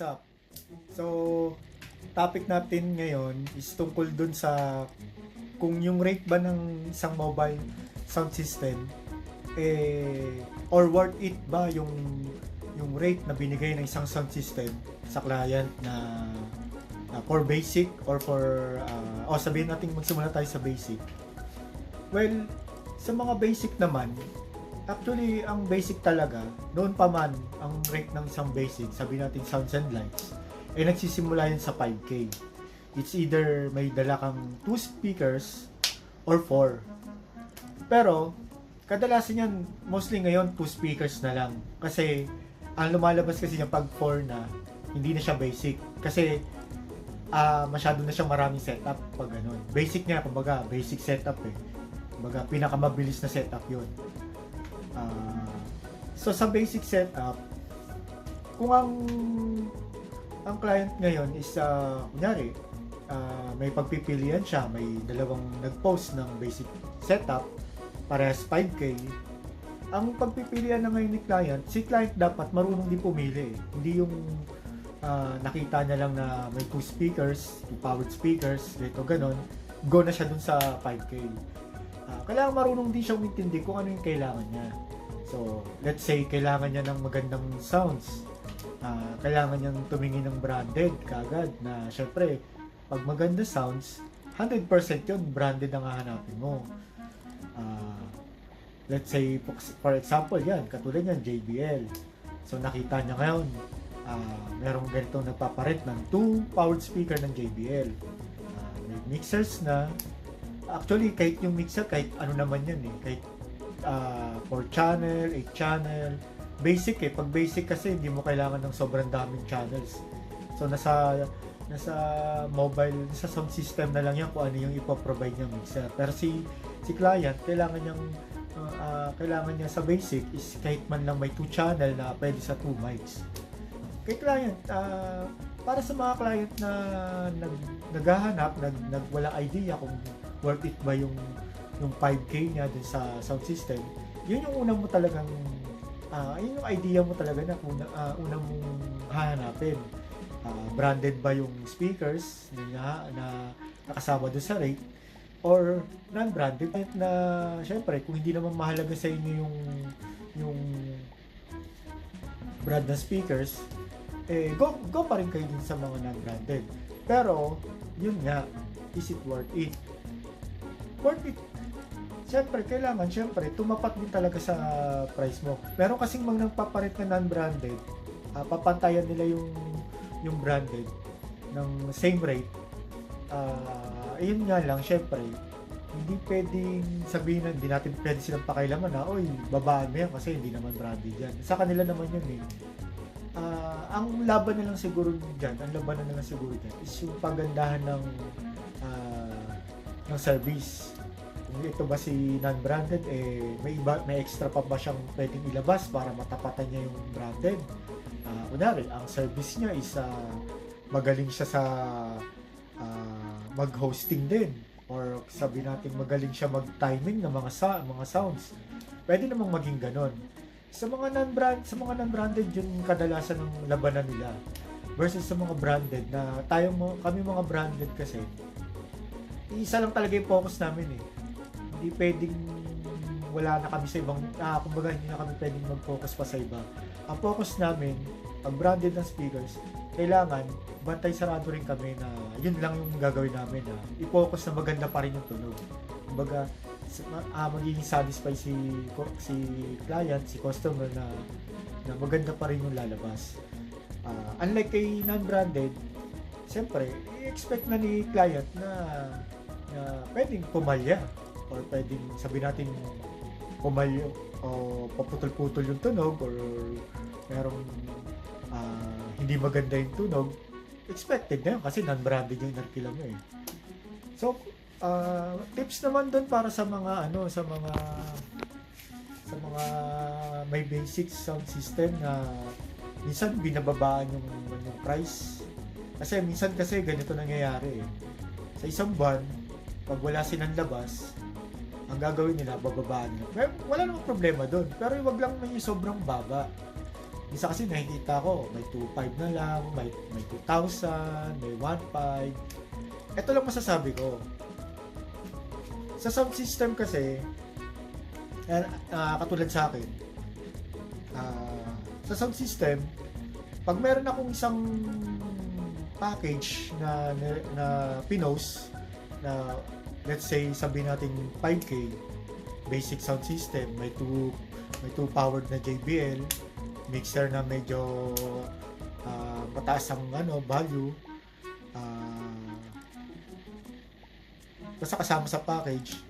what's up? So, topic natin ngayon is tungkol dun sa kung yung rate ba ng isang mobile sound system eh or worth it ba yung yung rate na binigay ng isang sound system sa client na uh, for basic or for uh, o sabihin natin magsimula tayo sa basic. Well, sa mga basic naman, actually ang basic talaga, noon pa man ang rate ng isang basic, sabi natin sounds and lights, eh nagsisimula yan sa 5K. It's either may dala kang 2 speakers or 4. Pero, kadalasan yan, mostly ngayon, 2 speakers na lang. Kasi, ang lumalabas kasi niya pag 4 na, hindi na siya basic. Kasi, ah masyado na siyang maraming setup pag ganun. Basic niya, kumbaga, basic setup eh. Kumbaga, pinakamabilis na setup yun. Ah, so, sa basic setup, kung ang ang client ngayon is, uh, kunyari, ah, may pagpipilian siya, may dalawang nag-post ng basic setup, parehas 5K, ang pagpipilian na ngayon ni client, si client dapat marunong din pumili. Hindi yung ah, nakita niya lang na may two speakers, two powered speakers, dito ganon, go na siya dun sa 5K. Ah, kailangan marunong din siya umintindi kung ano yung kailangan niya. So, let's say, kailangan niya ng magandang sounds. Ah, kailangan niyang tumingin ng branded kagad na syempre, pag maganda sounds, 100% yun, branded ang hahanapin mo. Ah, let's say, for example, yan, katulad yan, JBL. So, nakita niya ngayon, ah, merong ganitong nagpapalit ng two powered speaker ng JBL. Ah, may mixers na, actually, kahit yung mixer, kahit ano naman yan eh, kahit ah, 4 channel, 8 channel, basic eh. Pag basic kasi, hindi mo kailangan ng sobrang daming channels. So, nasa nasa mobile, sa sound system na lang yan kung ano yung ipoprovide niyang mixer. Pero si si client, kailangan niyang uh, kailangan niya sa basic is kahit man lang may two channel na pwede sa two mics. Kay client, ah, para sa mga client na nag, naghahanap, nag, nag wala idea kung worth it ba yung yung 5K niya dun sa sound system, yun yung unang mo talagang ah yun yung idea mo talaga na una, ah, unang mong hahanapin. Ah, branded ba yung speakers na, na nakasama doon sa rate or non-branded na syempre kung hindi naman mahalaga sa inyo yung yung brand na speakers eh go go pa rin kayo din sa mga non-branded. Pero yun nga is it worth it worth it Siyempre, kailangan, siyempre, tumapat din talaga sa price mo. Meron kasing mga nagpapalit na non-branded, ah, papantayan nila yung yung branded ng same rate. Ah, ayun nga lang, siyempre, hindi pwedeng sabihin na hindi natin pwede silang pakailaman na, oy, babaan mo yan kasi hindi naman branded yan. Sa kanila naman yun eh. Ah, ang laban na lang siguro dyan, ang laban na lang siguro dyan is yung pagandahan ng ng service. Ito ba si non-branded? Eh may iba may extra pa ba siyang pwedeng ilabas para matapatan niya yung branded? Ah, kunyari ang service niya is ah, magaling siya sa ah, mag-hosting din. Or sabi natin magaling siya mag-timing ng mga sa mga sounds. Pwede namang maging ganon. Sa mga non-brand sa mga non-branded yun kadalasan ng labanan nila. Versus sa mga branded na tayo mo kami mga branded kasi isa lang talaga yung focus namin eh hindi pwedeng wala na kami sa ibang, ah, kumbaga hindi na kami pwedeng mag-focus pa sa iba. Ang focus namin, pag branded ng speakers, kailangan bantay sarado rin kami na yun lang yung gagawin namin na i-focus na maganda pa rin yung tunog. Kumbaga, ah, magiging satisfied si si client, si customer na na maganda pa rin yung lalabas. Ah, unlike kay non-branded, siyempre, i-expect na ni client na na pwedeng pumalya. Or pwedeng sabi natin pumalya o paputol-putol yung tunog or merong ah, hindi maganda yung tunog expected na yun kasi non-branded yung narkila mo eh. So ah, tips naman doon para sa mga ano sa mga sa mga may basic sound system na minsan binababaan yung, yung price. Kasi minsan kasi ganito nangyayari eh. Sa isang buwan pag wala silang labas, ang gagawin nila, bababaan nila. Well, wala namang problema doon. Pero wag lang may sobrang baba. Isa kasi nakikita ko, may 2.5 na lang, may, may 2,000, may 1.5. Ito lang masasabi ko. Sa sound system kasi, ah, katulad sa akin, ah, sa sound system, pag meron akong isang package na, na, na pinos, na let's say sabihin natin 5K, basic sound system, may 2 may 2 powered na JBL, mixer na medyo ah, mataas ang ano, value. ah, basta kasama sa package.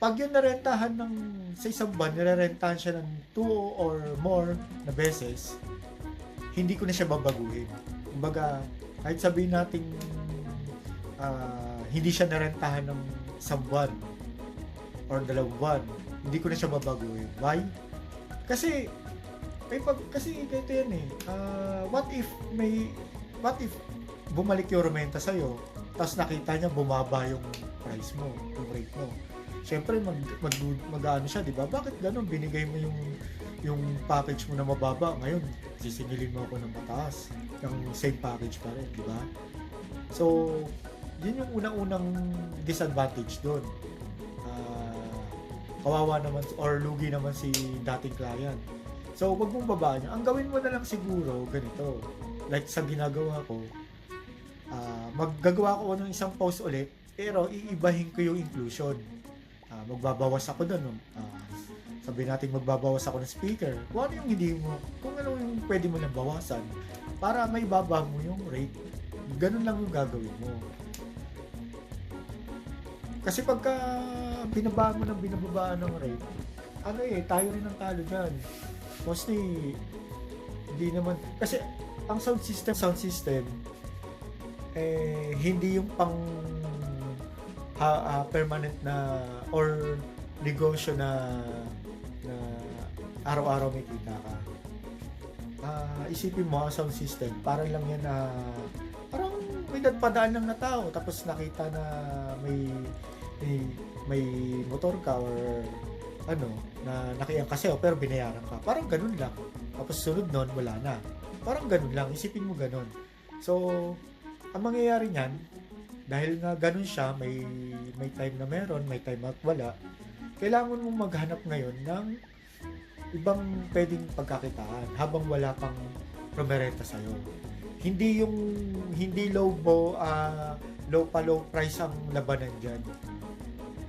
Pag yun narentahan ng sa isang buwan, nirerentahan siya ng 2 or more na beses, hindi ko na siya babaguhin. Kumbaga, kahit sabihin natin ah, hindi siya narentahan ng isang buwan or dalawang buwan, hindi ko na siya babaguhin. Why? Kasi may pag kasi ganito yan eh. Ah, what if may what if bumalik yung rumenta sa tapos nakita niya bumaba yung price mo, yung rate mo. Siyempre mag mag, mag ano siya, 'di ba? Bakit ganun binigay mo yung yung package mo na mababa ngayon sisingilin mo ako ng mataas ng same package pa rin, di ba? So, yun yung unang-unang disadvantage doon. Ah, kawawa naman or lugi naman si dating client. So, wag mong babaan niya. Ang gawin mo na lang siguro, ganito. Like sa ginagawa ko, ah, maggagawa ko ng isang post ulit, pero iibahin ko yung inclusion. Ah, magbabawas ako doon. Uh, sabi natin magbabawas ako ng speaker. Kung ano yung hindi mo, kung ano yung pwede mo lang bawasan para may baba mo yung rate. Ganun lang yung gagawin mo. Kasi pagka binabaan mo ng binababaan ng rate, ano eh, tayo rin ang talo dyan. Mostly, hindi naman, kasi ang sound system, sound system, eh, hindi yung pang ha, ah, permanent na or negosyo na na araw-araw may kita ka. Ah, isipin mo ang sound system, parang lang yan na parang may nagpadaan lang na tao tapos nakita na may may, may motor ka or ano na nakiang kasi pero binayaran ka. Parang ganun lang. Tapos sunod nun, wala na. Parang ganun lang. Isipin mo ganun. So, ang mangyayari niyan, dahil nga ganun siya, may may time na meron, may time at wala, kailangan mong maghanap ngayon ng ibang pwedeng pagkakitaan habang wala pang promerenta sa'yo. Hindi yung hindi low mo, ah, low pa low price ang labanan dyan.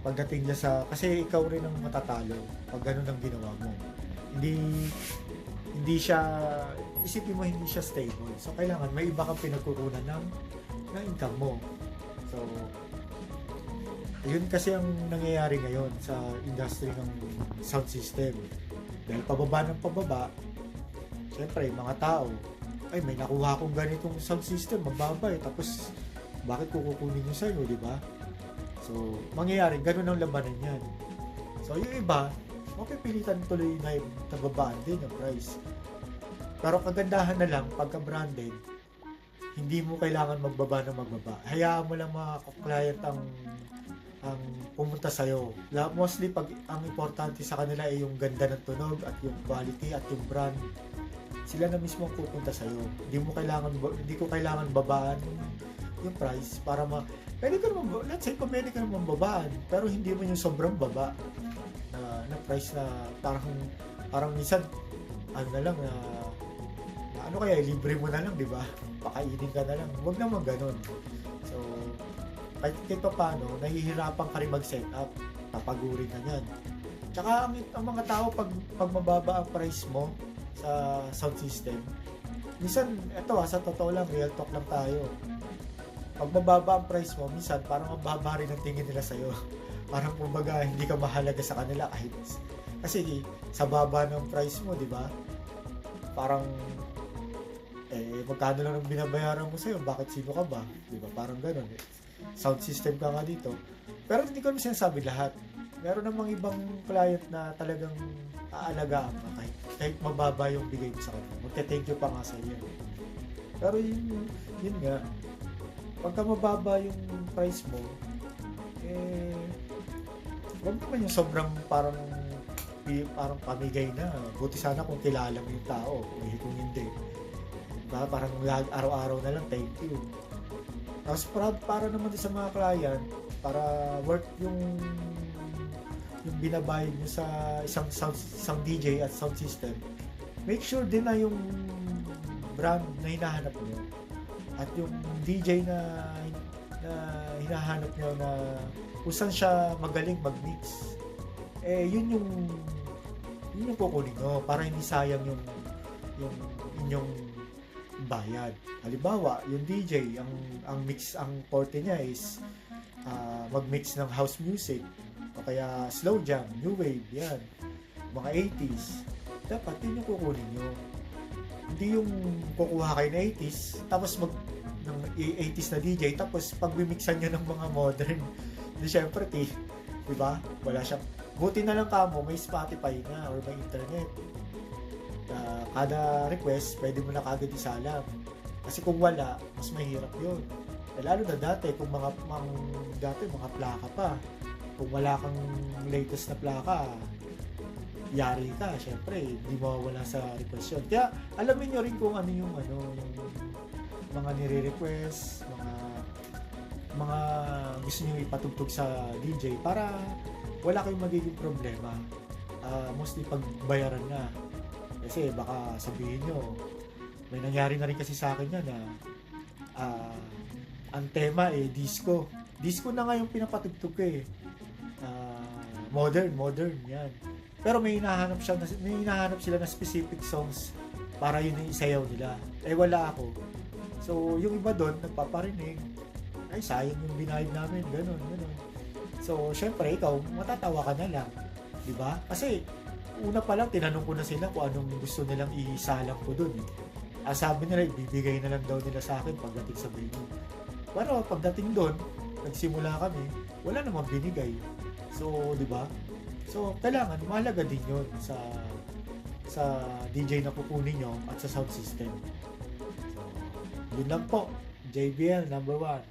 Pagdating niya sa, kasi ikaw rin ang matatalo pag ganun ang ginawa mo. Hindi, hindi siya, isipin mo hindi siya stable. So, kailangan may iba kang pinagkukunan ng, ng income mo. So, yun kasi ang nangyayari ngayon sa industry ng sound system. Dahil pababa ng pababa, syempre, mga tao, ay may nakuha akong ganitong sound system, mababa eh. Tapos, bakit ko kukunin yun sa'yo, di ba? So, mangyayari, ganun ang labanan yan. So, yung iba, mapipilitan tuloy na yung nababaan din yung price. Pero kagandahan na lang, pagka branded, hindi mo kailangan magbaba na magbaba. Hayaan mo lang mga client ang ang pumunta sa'yo. La- Mostly pag ang importante sa kanila ay yung ganda ng tunog at yung quality at yung brand. Sila na mismo ang pupunta sa'yo. Hindi mo kailangan hindi ko kailangan babaan yung price para ma pwede ka naman let's say kung pwede ka naman babaan pero hindi mo yung sobrang baba na, na price na parang parang minsan ano na lang na, na ano kaya libre mo na lang di ba pakainin ka na lang wag naman ganun so kahit kahit pa paano, nahihirapan ka rin mag-setup. Tapagurin ka niyan. Tsaka ang, ang mga tao, pag, pag mababa ang price mo sa sound system, minsan, eto ah, sa totoo lang, real talk lang tayo. Pag mababa ang price mo, minsan, parang ang baba rin ang tingin nila sa'yo. parang kumbaga, hindi ka mahalaga sa kanila kahit kasi sa baba ng price mo, di ba? Parang eh, magkano lang ang binabayaran mo sa'yo, bakit sino ka ba? Di ba? Parang ganun eh sound system ka nga dito. Pero hindi ko naman sinasabi lahat. Meron namang ibang client na talagang aalagaan ka kahit, kahit mababa yung bigay mo sa kanila. Magte-thank you pa nga sa iyo. Pero yun, yun nga, pagka mababa yung price mo, eh, wag naman yung sobrang parang parang pamigay na. Buti sana kung kilala mo yung tao. Eh, kung hindi. Diba? Parang lag- araw-araw na lang, thank you. Tapos para, para naman din sa mga client, para worth yung yung binabayad nyo sa isang sound, isang DJ at sound system, make sure din na yung brand na hinahanap nyo at yung DJ na na hinahanap nyo na kung saan siya magaling mag-mix eh yun yung yun yung kukunin nyo para hindi sayang yung yung inyong bayad. Halimbawa, yung DJ, ang ang mix ang forte niya is ah, mag-mix ng house music o kaya slow jam, new wave, yan. Mga 80s. Dapat yun yung kukunin nyo. Hindi yung kukuha kayo na 80s, tapos mag ng 80s na DJ, tapos pag-mixan nyo ng mga modern. Di syempre, ti, di ba? Wala siyang Buti na lang kamo, may Spotify na or may internet. Na kada request, pwede mo na kagad isalam. Kasi kung wala, mas mahirap yun. Eh, lalo na dati, kung mga, mga dati, mga plaka pa. Kung wala kang latest na plaka, yari ka, syempre, hindi mawawala sa request yun. Kaya, alamin nyo rin kung ano yung, ano, yung mga nire-request, mga mga gusto nyo ipatugtog sa DJ para wala kayong magiging problema. Ah, mostly pagbayaran na. Kasi baka sabihin nyo, may nangyari na rin kasi sa akin yan na ah, ang tema eh disco. Disco na nga yung pinapatugtog ko eh. Ah, modern, modern yan. Pero may hinahanap siya may hinahanap sila na specific songs para yun yung isayaw nila. Eh wala ako. So yung iba doon nagpaparinig. Ay sayang yung binayad namin, ganun, ganun. So, syempre, ikaw, matatawa ka na lang. Di ba? Kasi, una pa lang, tinanong ko na sila kung anong gusto nilang isalang ko dun. Eh. Ah, sabi nila, ibibigay na lang daw nila sa akin pagdating sa venue. Pero pagdating doon, nagsimula kami, wala namang binigay. So, di ba? So, kailangan, mahalaga din yun sa sa DJ na kukunin nyo at sa sound system. So, yun lang po. JBL number one.